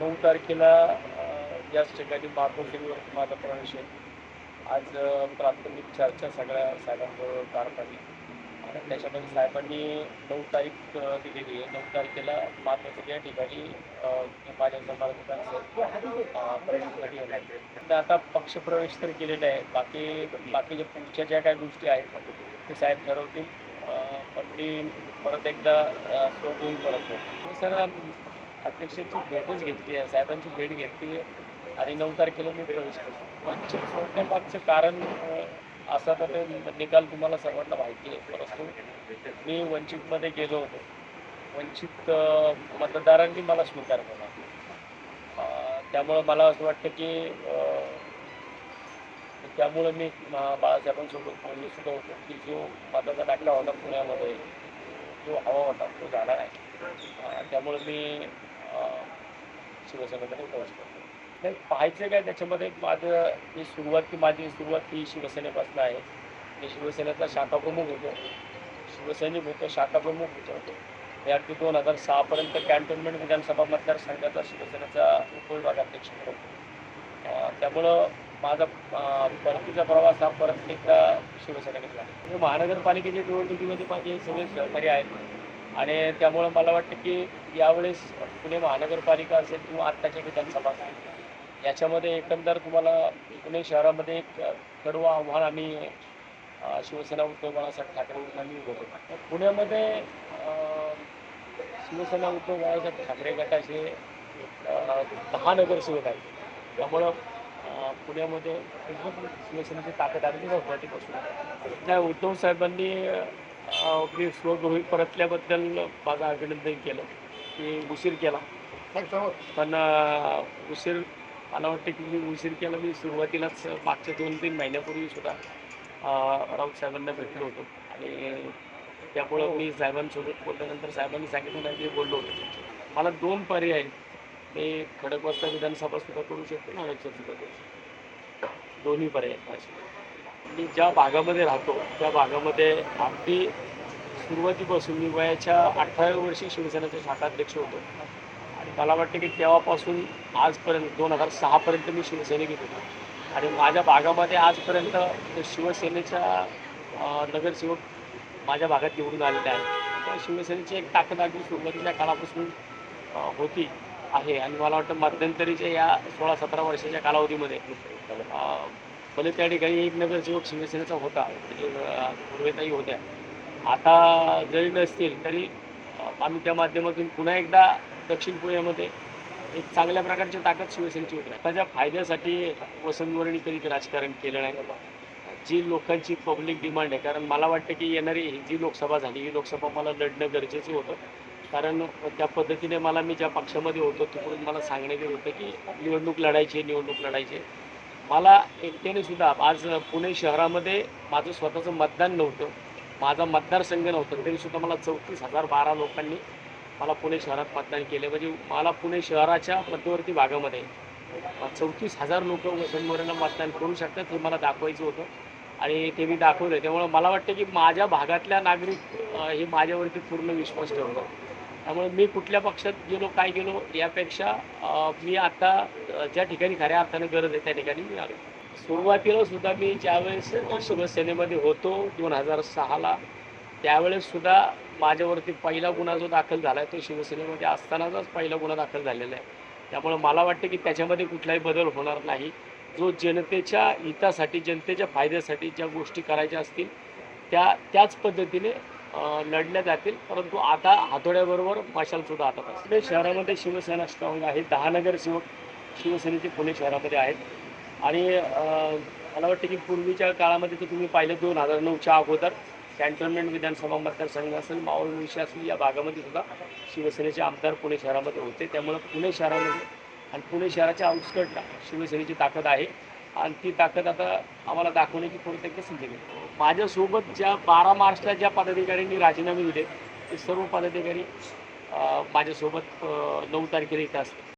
नऊ तारखेला याच ठिकाणी मातोश्रीवर माझा प्रवेश आहे आज प्राथमिक चर्चा सगळ्या साहेबांबरोबर पार पाडली. आणि त्याच्यामध्ये साहेबांनी नऊ तारीख दिलेली आहे. नऊ तारखेला मातोश्री या ठिकाणी माझ्या समर्थकांचं प्रवेशासाठी येणार आहे. तर आता पक्षप्रवेश तर केलेला आहे. बाकी बाकीच्या पुढच्या ज्या काही गोष्टी आहेत ते साहेब ठरवतील. पण मी परत एकदा अ, स्वतःहून परत सर अध्यक्षाची भेटच घेतली आहे साहेबांची भेट घेतली आहे आणि नऊ तारखेला मी प्रवेश करतो. वंचित सोडण्यामागचं कारण असं तर ते निकाल तुम्हाला सर्वांना माहिती आहे. परंतु मी वंचितमध्ये गेलो होतो. वंचित मतदारांनी मला स्वीकार केला. त्यामुळं मला असं वाटतं की त्यामुळं मी बाळासाहेबांसोबत बोललो सुद्धा होतो की जो मताचा दाखला होता पुण्यामध्ये जो हवा होता तो झाला नाही. त्यामुळे त्यामुळं मी अ, शिवसेनेमध्ये प्रवेश करतो. नाही पाहायचं काय त्याच्यामध्ये माझं ही सुरुवात की माझी सुरुवात ही शिवसेनेपासून आहे. मी शिवसेनेचा शाखाप्रमुख होतो. शिवसैनिक होतो शाखाप्रमुख होतो. या अगदी दोन हजार सहापर्यंत कॅन्टोन्मेंट विधानसभा मतदारसंघाचा शिवसेनेचा उपविभागाध्यक्ष होतो. त्यामुळं माझा परतीचा प्रवास हा परत एकदा शिवसेनेकडे झाला. महानगरपालिकेच्या निवडणुकीमध्ये माझे सगळे सहकारी आहेत. आणि त्यामुळं मला वाटतं की यावेळेस पुणे महानगरपालिका असेल किंवा आत्ताच्या विधानसभा असेल याच्यामध्ये एकंदर तुम्हाला पुणे शहरामध्ये एक कडवं आव्हान आम्ही शिवसेना उद्धव बाळासाहेब ठाकरे गटांनी उभं करतो पुण्यामध्ये शिवसेना उद्धव बाळासाहेब ठाकरे गटाचे दहा नगरसेवक आहेत. त्यामुळं पुण्यामध्ये शिवसेनेची ताकद आली पासून त्या उद्धव साहेबांनी मी स्वगृही परतल्याबद्दल माझं अभिनंदन केलं. की उशीर केला. पण उशीर मला वाटतं की मी उशीर केला. मी सुरुवातीलाच मागच्या दोन तीन महिन्यापूर्वी सुद्धा राऊत साहेबांना भेटलो होतो. आणि त्यामुळं मी साहेबांसोबत बोलल्यानंतर साहेबांनी सांगितलं नाही मी बोललो होतो. मला दोन पर्याय आहेत. मी खडकवासला विधानसभा सुद्धा करू शकतो ना सुद्धा करू शकतो. दोन्ही पर्याय आहेत माझे. मी ज्या भागामध्ये राहतो त्या भागामध्ये अगदी सुरुवातीपासून मी वयाच्या अठराव्या वर्षी शिवसेनेचा शाखाध्यक्ष होतो. आणि मला वाटतं की तेव्हापासून आजपर्यंत दोन हजार सहापर्यंत मी शिवसैनिक होतो आणि माझ्या भागामध्ये आजपर्यंत शिवसेनेच्या नगरसेवक माझ्या भागात निवडून आलेले आहेत. त्या शिवसेनेची एक ताकद अगदी सुरुवातीच्या काळापासून होती आहे. आणि मला वाटतं मध्यंतरीच्या या सोळा सतरा वर्षाच्या कालावधीमध्ये भले त्या ठिकाणी एक नगरसेवक शिवसेनेचा होता. म्हणजे, पूर्वेताई होत्या. आता जरी नसतील तरी आम्ही त्या माध्यमातून पुन्हा एकदा दक्षिण पुण्यामध्ये एक चांगल्या प्रकारची ताकद शिवसेनेची होती. त्याच्या फायद्यासाठी वसंतवरणी कधीच राजकारण केलं नाही. जी लोकांची पब्लिक डिमांड आहे कारण मला वाटतं की येणारी जी लोकसभा झाली ही लोकसभा मला लढणं गरजेचं होतं. कारण त्या पद्धतीने मला मी ज्या पक्षामध्ये होतो तिकडून मला सांगण्यात येत होतं की निवडणूक लढायची आहे, निवडणूक लढायची मला एकट्याने सुद्धा आज पुणे शहरामध्ये माझं स्वतःचं मतदान नव्हतं. माझा मतदारसंघ नव्हतं. तरीसुद्धा मला चौतीस हजार बारा लोकांनी मला पुणे शहरात मतदान केले. म्हणजे मला पुणे शहराच्या मध्यवर्ती भागामध्ये चौतीस हजार लोक वसंतमोरेला मतदान करू शकतात हे मला दाखवायचं होतं. आणि ते मी दाखवलं त्यामुळं मला वाटतं की माझ्या भागातल्या नागरिक हे माझ्यावरती पूर्ण विश्वास ठेवतात. त्यामुळे मी कुठल्या पक्षात गेलो काय गेलो यापेक्षा मी आता ज्या ठिकाणी खऱ्या अर्थानं गरज आहे त्या ठिकाणी मी आलो. सुरुवातीला सुद्धा मी ज्यावेळेस शिवसेनेमध्ये होतो दोन हजार सहाला त्यावेळेस सुद्धा माझ्यावरती पहिला गुन्हा जो दाखल झाला आहे तो शिवसेनेमध्ये असतानाचाच पहिला गुन्हा दाखल झालेला आहे. त्यामुळे मला वाटतं की त्याच्यामध्ये कुठलाही बदल होणार नाही. जो जनतेच्या हितासाठी जनतेच्या फायद्यासाठी ज्या गोष्टी करायच्या असतील त्या त्याच पद्धतीने लढल्या जातील. परंतु आता हातोड्याबरोबर मशालसुद्धा हातात असते पुणे शहरामध्ये शिवसेना स्ट्रॉंग आहे. दहा नगरसेवक शिवसेनेचे पुणे शहरामध्ये आहेत. आणि मला वाटतं की पूर्वीच्या काळामध्ये तर तुम्ही पाहिलं दोन हजार नऊच्या अगोदर कॅन्टोन्मेंट विधानसभा मतदारसंघ असेल मावळ विषय असेल या भागामध्ये सुद्धा शिवसेनेचे आमदार पुणे शहरामध्ये होते. त्यामुळं पुणे शहरामध्ये आणि पुणे शहराच्या आउटस्कटला शिवसेनेची ताकद आहे. आणि ती ताकद आता आम्हाला दाखवण्याची थोडी एकदा संधी मिळते माझ्यासोबत ज्या बारा मार्चला ज्या पदाधिकाऱ्यांनी राजीनामे दिले ते सर्व पदाधिकारी माझ्यासोबत नऊ तारखेला इथं असतात.